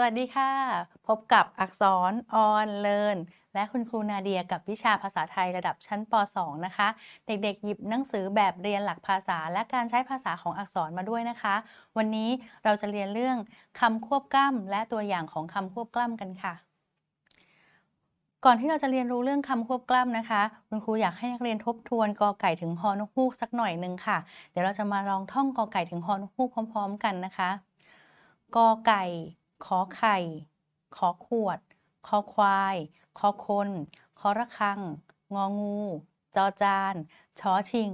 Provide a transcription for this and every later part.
สวัสดีค่ะ พบกับอักษรออนเลินและคุณครูนาเดียกับวิชาภาษาไทยระดับชั้นป .2 นะคะ เด็กๆ หยิบหนังสือแบบเรียนหลักภาษา และการใช้ภาษาของอักษรมาด้วยนะคะ วันนี้เราจะเรียนเรื่องคำควบกล้ำและตัวอย่างของคำควบกล้ำกันค่ะ ก่อนที่เราจะเรียนรู้เรื่องคำควบกล้ำนะคะ คุณครูอยากให้นักเรียนทบทวนกอไก่ถึงฮอนกฮูกสักหน่อยหนึ่งค่ะ เดี๋ยวเราจะมาลองท่องกอไก่ถึงฮอนกฮูกพร้อม ๆ กันนะคะกอไก่ ขอไข่ ขอขวด คอควาย คอคน คอระฆัง งองู จอจานชอชิง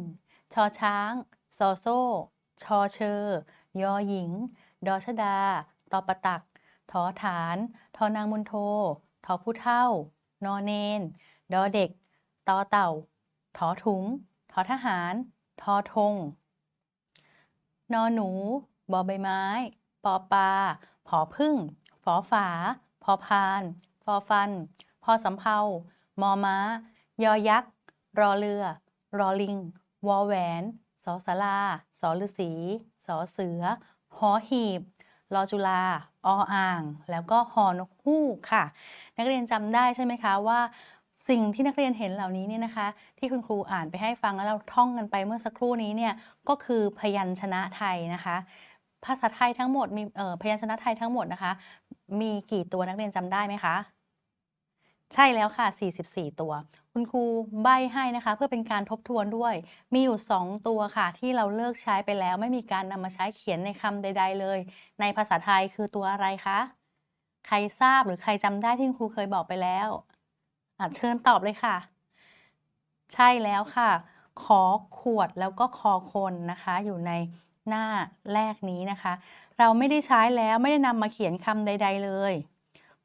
ชอช้าง ซอโซ่ ชอเชอ ยอหญิง ดอชดา ตอปตักทอฐาน ทอนางมุนโท ทอผู้เท่า นอเนน ดอเด็ก ตอเต่าทอถุง ทอทหาร ทอธง นอหนู บอใบไม้ ปอปลา ผอพึ่งฝอฝาพอพานฟอฟัน พอสำเภามอม้า ยอยักษ์ รอเรือ รอลิง วอแหวนสอสาราสอฤษีสอเสือหอหีบรอจุฬาออ่าง แล้วก็หอนกฮูกค่ะ นักเรียนจำได้ใช่ไหมคะว่าสิ่งที่นักเรียนเห็นเหล่านี้เนี่ยนะคะ ที่คุณครูอ่านไปให้ฟังแล้วเราท่องกันไปเมื่อสักครู่นี้เนี่ยก็คือพยัญชนะไทยนะคะ ภาษาไทยทั้งหมดมีพยัญชนะไทยทั้งหมดนะคะ มีกี่ตัวนักเรียนจำได้ไหมคะ ใช่แล้วค่ะ 44 ตัว คุณครูใบให้นะคะ เพื่อเป็นการทบทวนด้วย มีอยู่ 2 ตัวค่ะ ที่เราเลิกใช้ไปแล้วไม่มีการนำมาใช้เขียนในคำใด ๆ เลย ในภาษาไทยคือตัวอะไรคะ ใครทราบหรือใครจำได้ที่ครูเคยบอกไปแล้วอเชิญตอบเลยค่ะ ใช่แล้วค่ะ ขอขวดแล้วก็คอคนนะคะ อยู่ใน หน้าแรกนี้นะคะ เราไม่ได้ใช้แล้วไม่ได้นำมาเขียนคำใด ๆเลย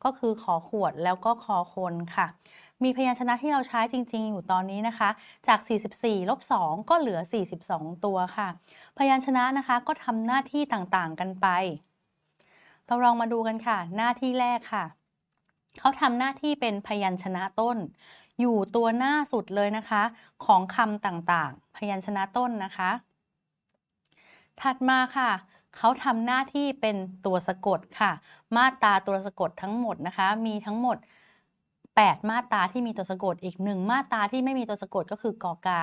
ก็คือขอขวดแล้วก็คอคนค่ะ มีพยัญชนะที่เราใช้จริง ๆ อยู่ตอนนี้นะคะ จาก 44ลบ2ก็เหลือ 42 ตัวค่ะ พยัญชนะนะคะก็ทำหน้าที่ต่างๆกันไป เราลองมาดูกันค่ะ หน้าที่แรกค่ะเขาทำหน้าที่เป็นพยัญชนะต้น อยู่ตัวหน้าสุดเลยนะคะ ของคำต่างๆ พยัญชนะต้นนะคะ ถัดมาค่ะเขาทำหน้าที่เป็นตัวสะกดค่ะ มาตราตัวสะกดทั้งหมดนะคะ มีทั้งหมด 8 มาตราที่มีตัวสะกดอีกหนึ่งมาตราที่ไม่มีตัวสะกดก็คือกอกา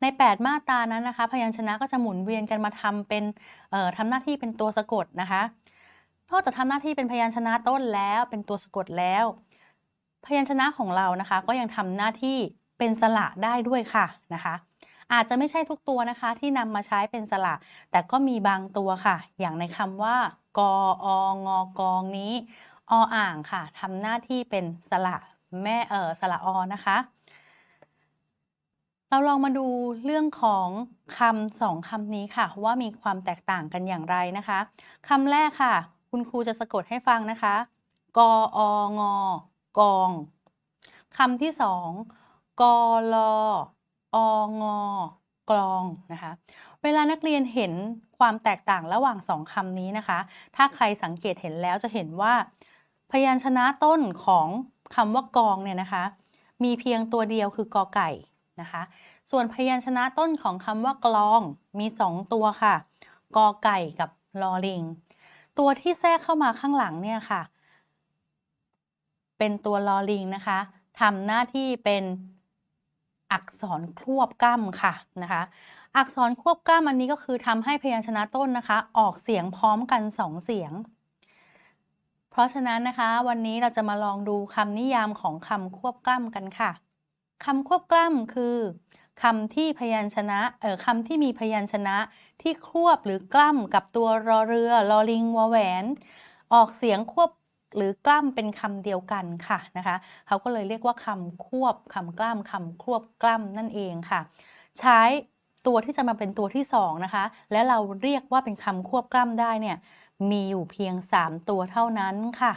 ใน 8 มาตรานั้นนะคะ พยัญชนะก็จะหมุนเวียนกันมาทำเป็นทำหน้าที่เป็นตัวสะกดนะคะนอกจากทำหน้าที่เป็นพยัญชนะต้นแล้วเป็นตัวสะกดแล้ว พยัญชนะของเรานะคะ ก็ยังทำหน้าที่เป็นสระได้ด้วยค่ะนะคะ อาจจะไม่ใช่ทุกตัวนะคะ ที่นำมาใช้เป็นสระ แต่ก็มีบางตัวค่ะ อย่างในคำว่า กอองอกองนี้ ออ่างค่ะทำหน้าที่เป็นสระแม่เออสระอนะคะ เราลองมาดูเรื่องของคำสองคำนี้ค่ะ ว่ามีความแตกต่างกันอย่างไรนะคะคำแรกค่ะ คุณครูจะสะกดให้ฟังนะคะ กอองอกองคำที่สองกอลอ องอกลองนะคะ เวลานักเรียนเห็นความแตกต่างระหว่างสองคำนี้นะคะ ถ้าใครสังเกตเห็นแล้วจะเห็นว่า พยัญชนะต้นของคำว่ากองเนี่ยนะคะ มีเพียงตัวเดียวคือกอไก่นะคะ ส่วนพยัญชนะต้นของคำว่ากลองมีสองตัวค่ะ กอไก่กับลอลิง ตัวที่แทรกเข้ามาข้างหลังเนี่ยค่ะ เป็นตัวลอลิงนะคะทำหน้าที่เป็น อักษรควบกล้ำค่ะนะคะอักษรควบกล้ำอันนี้ก็คือทำให้พยัญชนะต้นนะคะ ออกเสียงพร้อมกันสองเสียง เพราะฉะนั้นนะคะ วันนี้เราจะมาลองดูคำนิยามของคำควบกล้ำกันค่ะคำควบกล้ำคือคำที่พยัญชนะเอ่อคำที่มีพยัญชนะที่ควบหรือกล้ำกับตัวรอเรือลอลิงวอแหวน ออกเสียงควบ หรือกล้ำเป็นคำเดียวกันค่ะนะคะเขาก็เลยเรียกว่าคำควบคำกล้ำคำควบกล้ำนั่นเองค่ะ ใช้ตัวที่จะมาเป็นตัวที่สองนะคะและเราเรียกว่าเป็นคำควบกล้ำได้เนี่ยมีอยู่เพียง 3 ตัวเท่านั้นค่ะ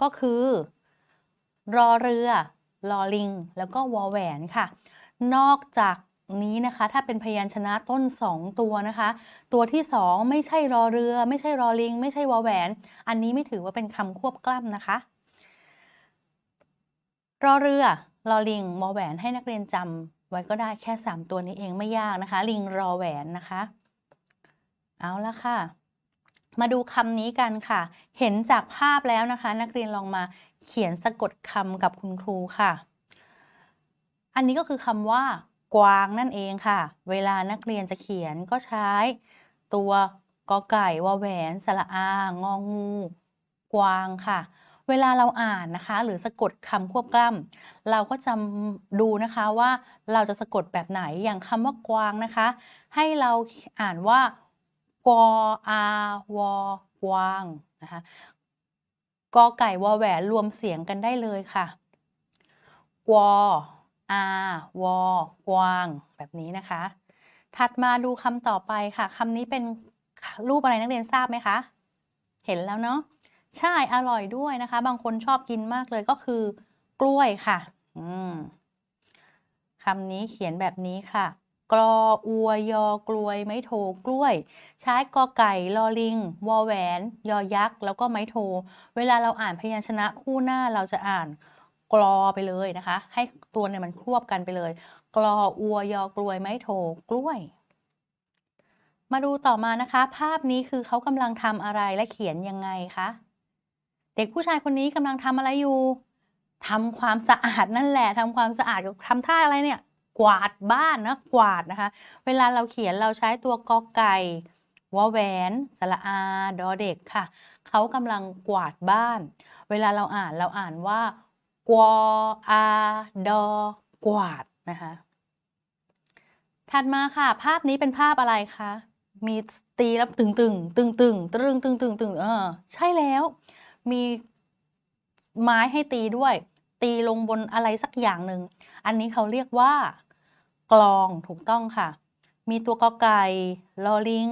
ก็คือ รอเรือ ลอลิง แล้วก็วอแหวนค่ะ นอกจาก นี้นะคะ ถ้าเป็นพยัญชนะต้น 2 ตัวนะคะ ตัวที่ 2 ไม่ใช่รอเรือ ไม่ใช่รอลิง ไม่ใช่วอแหวน อันนี้ไม่ถือว่าเป็นคำควบกล้ำนะคะ รอเรือลอลิงวอแหวนให้นักเรียนจำไว้ก็ได้แค่ 3 ตัวนี้เองไม่ยากนะคะ ลิงรอแหวนนะคะ เอาละค่ะ มาดูคำนี้กันค่ะ เห็นจากภาพแล้วนะคะ นักเรียนลองมาเขียนสะกดคำกับคุณครูค่ะ อันนี้ก็คือคำว่า กวางนั่นเองค่ะ เวลานักเรียนจะเขียนก็ใช้ ตัวกอไก่วอแหวนสระอางองู กวางค่ะ เวลาเราอ่านนะคะ หรือสะกดคำควบกล้ำเราก็จำดูนะคะว่าเราจะสะกดแบบไหนอย่างคำว่ากวางนะคะ ให้เราอ่านว่ากออาวกวางนะคะกอไก่วอแหวนรวมเสียงกันได้เลยค่ะ กว อาวอกวาง แบบนี้นะคะ ถัดมาดูคำต่อไปค่ะคำนี้เป็นรูปอะไรนักเรียนทราบไหมคะ เห็นแล้วเนาะใช่อร่อยด้วยนะคะ บางคนชอบกินมากเลยก็คือกล้วยค่ะ อืมคำนี้เขียนแบบนี้ค่ะกรออัวยอกลวยไม้โทกล้วย ใช้กอไก่ลอลิง วอแหวน ยอยักษ์ แล้วก็ไม้โท เวลาเราอ่านพยัญชนะคู่หน้าเราจะอ่าน กรอไปเลยนะคะ ให้ตัวเนี่ยมันควบกันไปเลย กรออัวยอกลวยไม้โทกล้วย มาดูต่อมานะคะ ภาพนี้คือเขากำลังทำอะไรและเขียนยังไงคะเด็กผู้ชายคนนี้กำลังทำอะไรอยู่ทำความสะอาดนั่นแหละทำความสะอาดทำท่าอะไรเนี่ย กวาดบ้านนะกวาดนะคะ เวลาเราเขียนเราใช้ตัวกอไก่วอแหวนสระอา ดอเด็กค่ะ เขากำลังกวาดบ้าน เวลาเราอ่านเราอ่านว่า กวอาดอกวาดนะคะ ถัดมาค่ะ ภาพนี้เป็นภาพอะไรคะ มีตีแล้วตึงตึงตึงตึงตึงตึงตึงตึงเออ ใช่แล้ว มีไม้ให้ตีด้วย ตีลงบนอะไรสักอย่างหนึ่ง อันนี้เขาเรียกว่า กลองถูกต้องค่ะ มีตัวกอไก่ลอลิง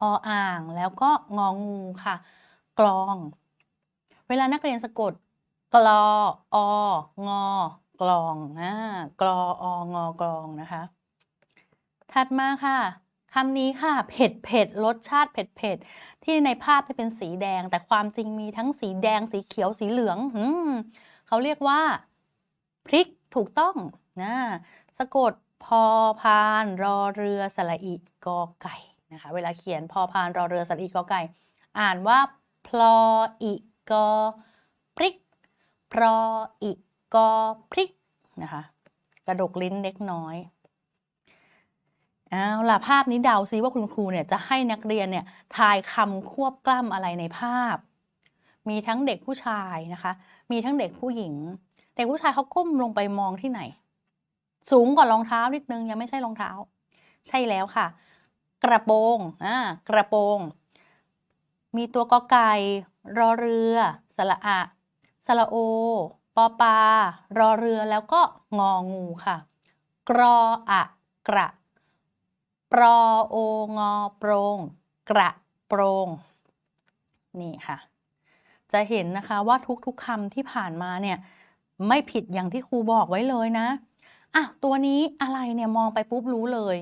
ออ่าง แล้วก็งองูค่ะ กลอง เวลานักเรียนสะกด กลออ งอกลองอ่ากลออองอกลองนะคะ ถัดมาค่ะคำนี้ค่ะ เผ็ดเผ็ดรสชาติเผ็ดเผ็ดที่ในภาพจะเป็นสีแดง แต่ความจริงมีทั้งสีแดงสีเขียวสีเหลืองอืมเขาเรียกว่า พริกถูกต้องนะสะกดพอพานรอเรือสระอีกอไก่นะคะ เวลาเขียนพอพานรอเรือสระอีกอไก่ อ่านว่าพลออีกอพริก พรออีกอพริกนะคะ กระดกลิ้นเล็กน้อยเอาล่ะภาพนี้เดาซิว่าคุณครูเนี่ยจะให้นักเรียนเนี่ยทายคำควบกล้ำอะไรในภาพ มีทั้งเด็กผู้ชายนะคะ มีทั้งเด็กผู้หญิง เด็กผู้ชายเขาก้มลงไปมองที่ไหน สูงกว่ารองเท้านิดนึงยังไม่ใช่รองเท้า ใช่แล้วค่ะ กระโปรงอ่ากระโปรง มีตัวกอไก่รอเรือ สระอะ ระโอ ปอปา รอเรือแล้วก็งองูค่ะ กรออะกระ ปรอโองอโปรง กระโปรงนี่ค่ะ จะเห็นนะคะว่าทุกๆคำที่ผ่านมาเนี่ย ไม่ผิดอย่างที่ครูบอกไว้เลยนะอะตัวนี้อะไรเนี่ยมองไปปุ๊บรู้เลย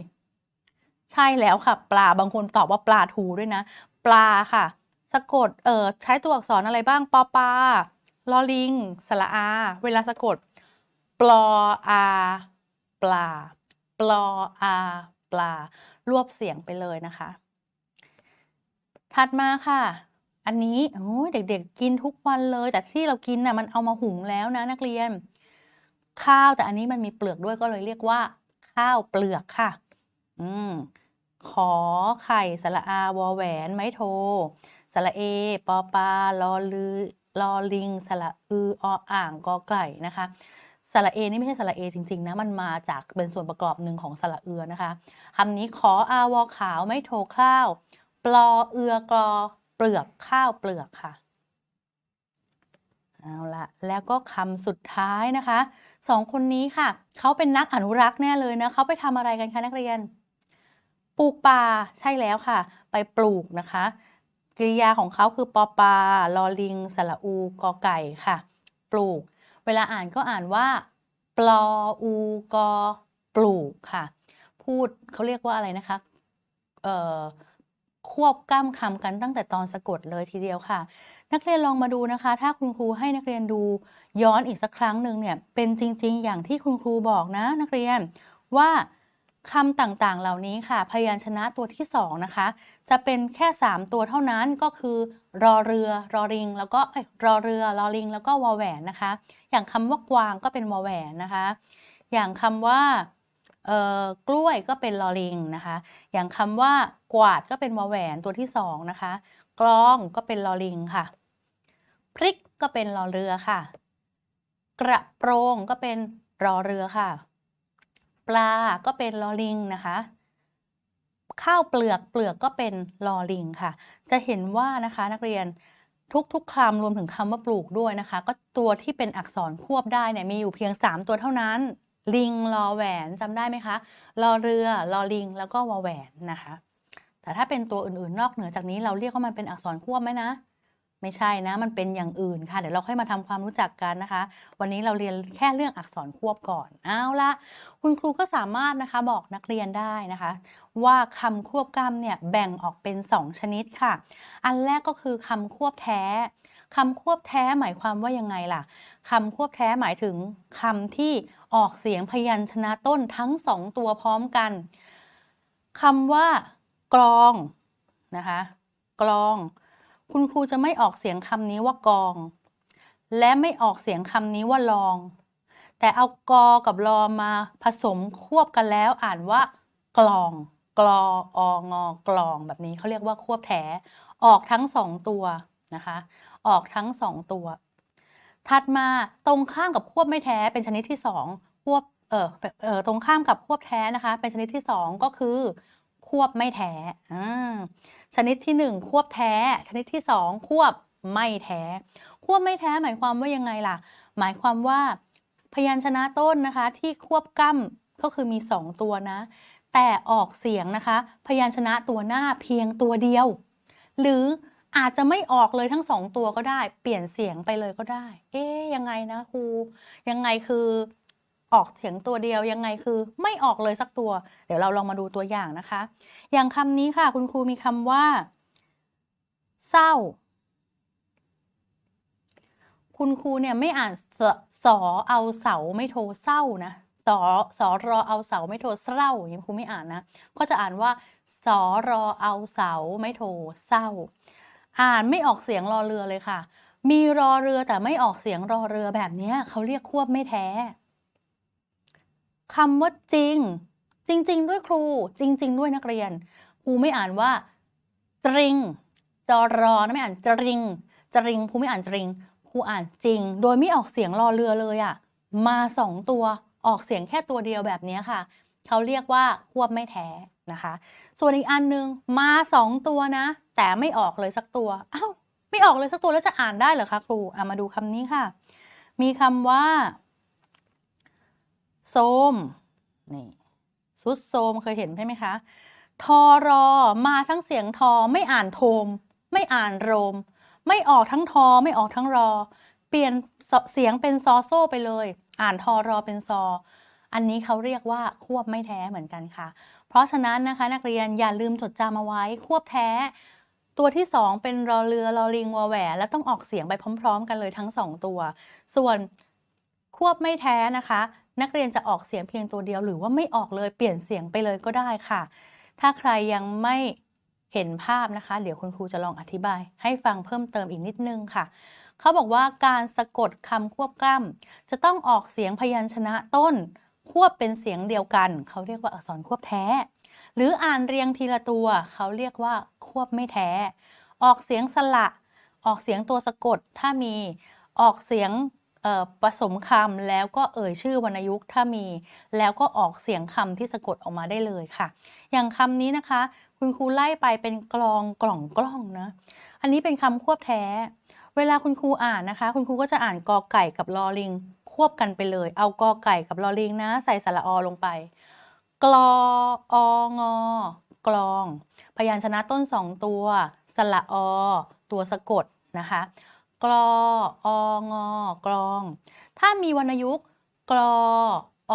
ใช่แล้วค่ะ ปลาบางคนตอบว่าปลาทูด้วยนะ ปลาค่ะ สะกดเออใช้ตัวอักษรอะไรบ้างปอปลา ลอลิง สระอา เวลาสะกด ปลออาปลา ปลออาปลา รวบเสียงไปเลยนะคะ ถัดมาค่ะ อันนี้โอ้ยเด็กๆ กินทุกวันเลย แต่ที่เรากินน่ะมันเอามาหุงแล้วนะนักเรียน ข้าวแต่อันนี้มันมีเปลือกด้วยก็เลยเรียกว่า ข้าวเปลือกค่ะ อืมขอไข่สระอาวอแหวน ไม้โทสระเอ ปอปลาลอลือ ลอลิงสระอือออ่างกอไก่นะคะสระเอนี่ไม่ใช่สระเอจริงๆนะมันมาจากเป็นส่วนประกอบหนึ่งของสระเอือนะคะคำนี้ขออาวอขาวไม่โทข้าวปลอเอือกรอเปลือกข้าวเปลือกค่ะเอาละแล้วก็คำสุดท้ายนะคะสองคนนี้ค่ะ เขาเป็นนักอนุรักษ์แน่เลยนะเขาไปทำอะไรกันคะนักเรียน ปลูกป่าใช่แล้วค่ะ ไปปลูกนะคะ กริยาของเขาคือปอปาลอลิง สระอู กอไก่ค่ะ ปลูก เวลาอ่านก็อ่านว่า ปลออูกอปลูกค่ะ พูดเขาเรียกว่าอะไรนะคะ เอ่อ ควบกล้ำคำกันตั้งแต่ตอนสะกดเลยทีเดียวค่ะ นักเรียนลองมาดูนะคะ ถ้าคุณครูให้นักเรียนดูย้อนอีกสักครั้งหนึ่งเนี่ย เป็นจริง ๆ อย่างที่คุณครูบอกนะ นักเรียนว่า คำต่างๆ เหล่านี้ค่ะ พยัญชนะตัวที่ 2 นะคะ จะเป็นแค่ 3 ตัวเท่านั้นก็คือ รอเรือ รอริง แล้วก็รอเรือ รอลิง แล้วก็วอแหวนนะคะ อย่างคำว่ากวางก็เป็นวอแหวนนะคะ อย่างคำว่ากล้วยก็เป็นลอลิงนะคะ อย่างคำว่ากวาดก็เป็นวอแหวนตัวที่ 2 นะคะ กลองก็เป็นลอลิงค่ะ พริกก็เป็นรอเรือค่ะ กระโปรงก็เป็นรอเรือค่ะ ปลาก็เป็นลอลิงนะคะ ข้าวเปลือกเปลือกก็เป็นลอลิงค่ะ จะเห็นว่านะคะนักเรียนทุกๆคำรวมถึงคำว่าปลูกด้วยนะคะ ก็ตัวที่เป็นอักษรควบได้เนี่ยมีอยู่เพียง 3 ตัวเท่านั้น ลิงลอแหวนจำได้ไหมคะลอเรือลอลิง แล้วก็วอแหวนนะคะ แต่ถ้าเป็นตัวอื่นๆ นอกเหนือจากนี้เราเรียกว่ามันเป็นอักษรควบไหมนะ ไม่ใช่นะ มันเป็นอย่างอื่นค่ะ เดี๋ยวเราค่อยมาทำความรู้จักกันนะคะ วันนี้เราเรียนแค่เรื่องอักษรควบก่อน เอาละคุณครูก็สามารถนะคะบอกนักเรียนได้นะคะ ว่าคำควบกล้ำเนี่ยแบ่งออกเป็น 2 ชนิดค่ะ อันแรกก็คือคำควบแท้คำควบแท้หมายความว่ายังไงล่ะคำควบแท้หมายถึงคำที่ออกเสียงพยัญชนะต้นทั้งสองตัวพร้อมกันคำว่ากลองนะคะกลอง คุณครูจะไม่ออกเสียงคำนี้ว่ากอง และไม่ออกเสียงคำนี้ว่าลอง แต่เอากอกับลอมาผสมควบกันแล้วอ่านว่ากลองกลอองอกลองแบบนี้เขาเรียกว่าควบแท้ออกทั้งสองตัวนะคะ ออกทั้งสองตัว ถัดมาตรงข้ามกับควบไม่แท้เป็นชนิดที่สองควบเออเออตรงข้ามกับควบแท้นะคะ เป็นชนิดที่สองก็คือ ควบไม่แท้อ ชนิดที่หนึ่งควบแท้ ชนิดที่สองควบไม่แท้ ควบไม่แท้หมายความว่ายังไงล่ะ หมายความว่า พยัญชนะต้นนะคะ ที่ควบกล้ำก็คือมี 2 ตัวนะ แต่ออกเสียงนะคะ พยัญชนะตัวหน้าเพียงตัวเดียว หรืออาจจะไม่ออกเลยทั้งสองตัวก็ได้ เปลี่ยนเสียงไปเลยก็ได้ เอ๊ยยังไงนะครูยังไงคือ ออกเสียงตัวเดียวยังไงคือไม่ออกเลยสักตัว เดี๋ยวเราลองมาดูตัวอย่างนะคะ อย่างคำนี้ค่ะ คุณครูมีคำว่า เศร้า คุณครูเนี่ยไม่อ่านสสอเอาเสาไม่โทเศร้านะสอสอรอเอาเสาไม่โทเศร้าอย่างนี้ครูไม่อ่านนะ ก็จะอ่านว่าสอรอเอาเสาไม่โทเศร้า อ่านไม่ออกเสียงรอเรือเลยค่ะ มีรอเรือแต่ไม่ออกเสียงรอเรือแบบนี้เขาเรียกควบไม่แท้ คำว่าจริง จริง ๆ ด้วยครู จริง ๆ ด้วยนักเรียน ครูไม่อ่านว่าจริง จอรอนะไม่อ่านจริงจริงครูไม่อ่านจริงครูอ่านจริง โดยไม่ออกเสียงรอเรือเลยอะ่ะ มาสองตัวออกเสียงแค่ตัวเดียวแบบนี้ค่ะ เขาเรียกว่าควบไม่แท้นะคะ ส่วนอีกอันนึงมาสองตัวนะ แต่ไม่ออกเลยสักตัวอ้าวไม่ออกเลยสักตัวแล้วจะอ่านได้เหรอคะครูอะมาดูคำนี้ค่ะ มีคำว่า โซมนี่สุดโซมเคยเห็นใช่ไหมคะทอรอมาทั้งเสียงทอไม่อ่านโทม ไม่อ่านโรม ไม่ออกทั้งทอไม่ออกทั้งรอ เปลี่ยนเสียงเป็นซอโซ่ไปเลย อ่านทอรอเป็นซอ อันนี้เขาเรียกว่าควบไม่แท้เหมือนกันค่ะ เพราะฉะนั้นนะคะ นักเรียนอย่าลืมจดจำเอาไว้ควบแท้ ตัวที่ 2 เป็นรอเรือรอลิงวอแหวและต้องออกเสียงไปพร้อม ๆ กันเลยทั้ง 2 ตัว ส่วนควบไม่แท้นะคะ นักเรียนจะออกเสียงเพียงตัวเดียว หรือว่าไม่ออกเลยเปลี่ยนเสียงไปเลยก็ได้ค่ะ ถ้าใครยังไม่เห็นภาพนะคะ เดี๋ยวคุณครูจะลองอธิบาย ให้ฟังเพิ่มเติมอีกนิดนึงค่ะ เขาบอกว่าการสะกดคำควบกล้ำจะต้องออกเสียงพยัญชนะต้น ควบเป็นเสียงเดียวกัน เขาเรียกว่าอักษรควบแท้ หรืออ่านเรียงทีละตัว เขาเรียกว่าควบไม่แท้ ออกเสียงสระออกเสียงตัวสะกดถ้ามีออกเสียง ผสมคำแล้วก็เอ่ยชื่อวรรณยุกต์ถ้ามี แล้วก็ออกเสียงคำที่สะกดออกมาได้เลยค่ะ อย่างคำนี้นะคะ คุณครูไล่ไปเป็นกลองกล่องกล้องนะอันนี้เป็นคำควบแท้ เวลาคุณครูอ่านนะคะ คุณครูก็จะอ่านกอไก่กับลอลิง ควบกันไปเลย เอากอไก่กับลอลิงนะ ใส่สระอลงไป กลอองอกลอง พยัญชนะต้นสองตัว สระอ ตัวสะกดนะคะ กลอองอกลอง ถ้ามีวรรณยุกต์กลออ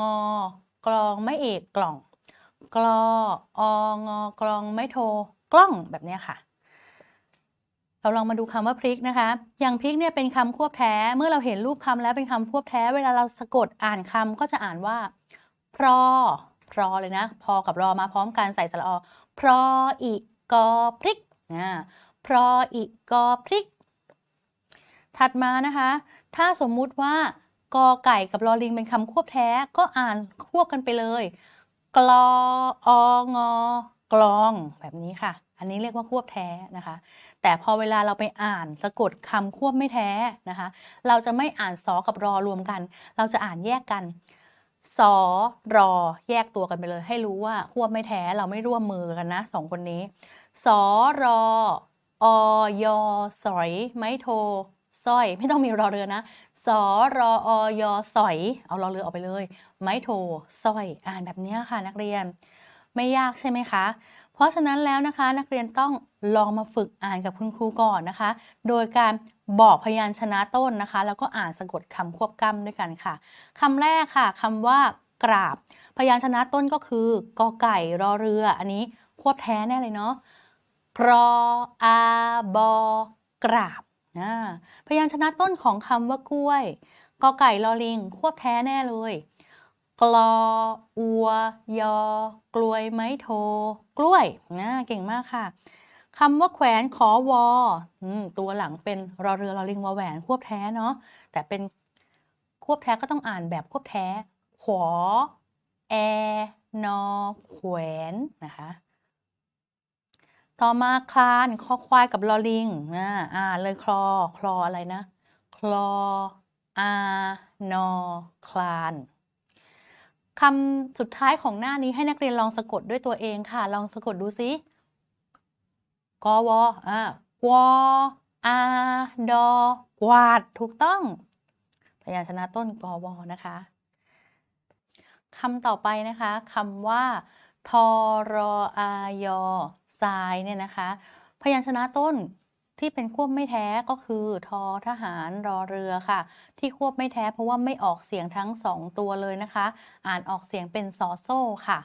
งอกลองไม่เอกกล่อง กลอองอกลองไม่โทกล้องแบบนี้ค่ะ เราลองมาดูคำว่าพริกนะคะ อย่างพริกเนี่ยเป็นคำควบแท้ เมื่อเราเห็นรูปคำแล้วเป็นคำควบแท้ เวลาเราสะกดอ่านคำก็จะอ่านว่า พรอ พรอเลยนะ พอกับรอมาพร้อมกันใส่สระอ พรออีกอพริกอ่าพรออีกอพริก ถัดมานะคะ ถ้าสมมุติว่ากอไก่กับลอลิงเป็นคำควบแท้ก็อ่านควบกันไปเลย กลอองอกลองแบบนี้ค่ะ อันนี้เรียกว่าควบแท้นะคะ แต่พอเวลาเราไปอ่านสะกดคำควบไม่แท้นะคะ เราจะไม่อ่านสอกับรอรวมกัน เราจะอ่านแยกกันสอรอแยกตัวกันไปเลย ให้รู้ว่าควบไม่แท้เราไม่ร่วมมือกันนะสองคนนี้สอรออยอสอยไม้โท สร้อยไม่ต้องมีรอเรือนะสอรออยสอย เอารอเรือออกไปเลย ไม้โทสร้อยอ่านแบบนี้ค่ะนักเรียน ไม่ยากใช่ไหมคะ เพราะฉะนั้นแล้วนะคะ นักเรียนต้องลองมาฝึกอ่านกับคุณครูก่อนนะคะ โดยการบอกพยัญชนะต้นนะคะ แล้วก็อ่านสะกดคำควบกล้ำด้วยกันค่ะคำแรกค่ะคำว่ากราบ พยัญชนะต้นก็คือกอไก่รอเรือ อันนี้ควบแท้แน่เลยเนาะกรออาบอกราบ พยัญชนะต้นของคำว่ากล้วย กอไก่ลอลิง ควบแท้แน่เลย กลอ อัว ยอ กลวยไม้โท กล้วยนะเก่งมากค่ะคำว่าแขวนขอวอตัวหลังเป็นรอเรือรอลิงวอแหวน ควบแท้เนาะแต่เป็นควบแท้ก็ต้องอ่านแบบควบแท้ ขอ แอนอแขวนนะคะ ต่อมาคลานคอควายกับลอลิงอ่าอ่าเลยคลอคลออะไรนะ คลออานอคลานคำสุดท้ายของหน้านี้ให้นักเรียนลองสะกดด้วยตัวเองค่ะ ลองสะกดดูซิกอวออ่ากวอา ดอ กวาด ถูกต้อง พยัญชนะต้นกอวอนะคะคำต่อไปนะคะคำว่า ทอรออายอทรายเนี่ยนะคะ พยัญชนะต้นที่เป็นควบไม่แท้ก็คือทอทหารรอเรือค่ะ ที่ควบไม่แท้เพราะว่าไม่ออกเสียงทั้งสองตัวเลยนะคะ อ่านออกเสียงเป็นซอโซ่ค่ะ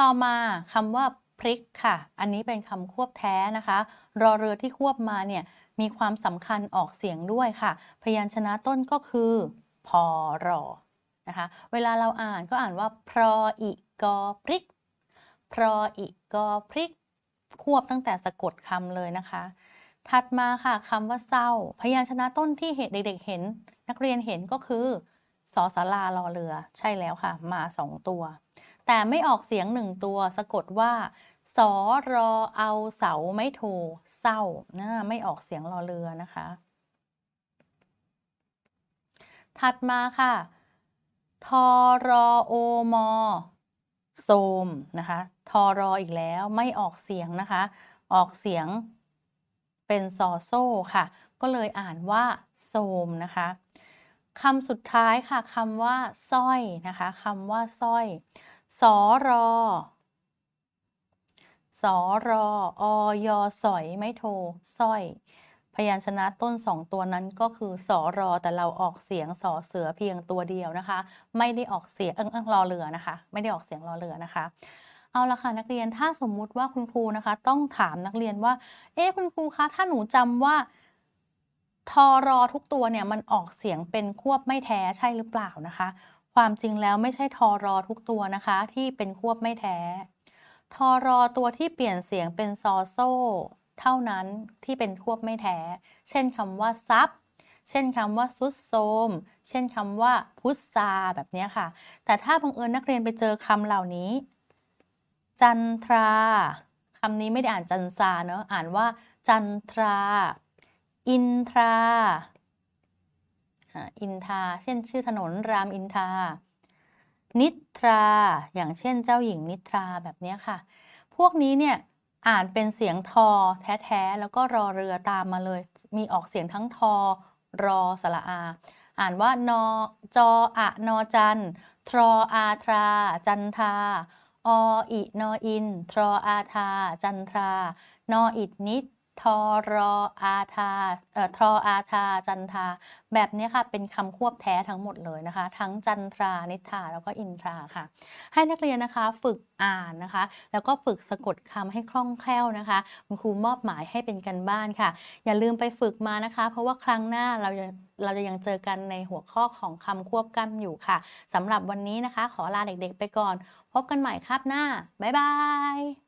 ต่อมาคำว่าพริกค่ะ อันนี้เป็นคำควบแท้นะคะ รอเรือที่ควบมาเนี่ยมีความสำคัญออกเสียงด้วยค่ะ พยัญชนะต้นก็คือพอรอนะคะ เวลาเราอ่านก็อ่านว่าพรออีกอพริก พรออีกอพริกควบตั้งแต่สะกดคำเลยนะคะ ถัดมาค่ะคำว่าเศร้า พยัญชนะต้นที่เห็นเด็กๆเห็น นักเรียนเห็นก็คือสอสารารอเรือ ใช่แล้วค่ะ มาสองตัว แต่ไม่ออกเสียงหนึ่งตัว สะกดว่าสอรอเอาเสาไม่โทเศร้านะไม่ออกเสียงรอเรือนะคะ ถัดมาค่ะทอรอโอมอ โซมนะคะทอรออีกแล้วไม่ออกเสียงนะคะ ออกเสียงเป็นซอโซ่ค่ะ ก็เลยอ่านว่าโซมนะคะคำสุดท้ายค่ะคำว่าสร้อยนะคะคำว่าสร้อยสอรอสอรออยอสอย ไม่โทสร้อย พยัญชนะต้นสองตัวนั้นก็คือสอรอแต่เราออกเสียงสอเสือเพียงตัวเดียวนะคะ ไม่ได้ออกเสียงเอิ้งเอิ้งรอเรือนะคะ ไม่ได้ออกเสียงรอเรือนะคะเอาละค่ะนักเรียนถ้าสมมุติว่าคุณครูนะคะ ต้องถามนักเรียนว่า เอ๊ะคุณครูคะถ้าหนูจำว่าทอรอทุกตัวเนี่ยมันออกเสียงเป็นควบไม่แท้ใช่หรือเปล่านะคะ ความจริงแล้วไม่ใช่ทอรอทุกตัวนะคะ ที่เป็นควบไม่แท้ทอรอตัวที่เปลี่ยนเสียงเป็นซอโซ เท่านั้นที่เป็นควบไม่แท้ เช่นคำว่าซับเช่นคำว่าซุดโซมเช่นคำว่าพุทซาแบบนี้ค่ะ แต่ถ้าบังเอิญนักเรียนไปเจอคำเหล่านี้ จันทราคำนี้ไม่ได้อ่านจันซาเนอะอ่านว่า จันทรา อินทราอินทา เช่นชื่อถนนรามอินทา นิทรา อย่างเช่นเจ้าหญิงนิทราแบบนี้ค่ะ พวกนี้เนี่ย อ่านเป็นเสียงทอแท้ๆ แล้วก็รอเรือตามมาเลย มีออกเสียงทั้งทอ รอสระอา อ่านว่านอจออะนอจัน ทรออาทรา จันทาออินออิน ทรออาทา จันทรานออิดนิด ทอรออาทาเอ่อทรออาทาจันทา แบบนี้ค่ะเป็นคำควบแท้ทั้งหมดเลยนะคะ ทั้งจันทรานิทาแล้วก็อินทราค่ะ ให้นักเรียนนะคะฝึกอ่านนะคะ แล้วก็ฝึกสะกดคำให้คล่องแคล่วนะคะคุณครูมอบหมายให้เป็นกันบ้านค่ะ อย่าลืมไปฝึกมานะคะ เพราะว่าครั้งหน้าเราจะเราจะยังเจอกันในหัวข้อของคำควบกล้ำอยู่ค่ะสำหรับวันนี้นะคะ ขอลาเด็กๆไปก่อน พบกันใหม่คาบหน้าบ๊ายบาย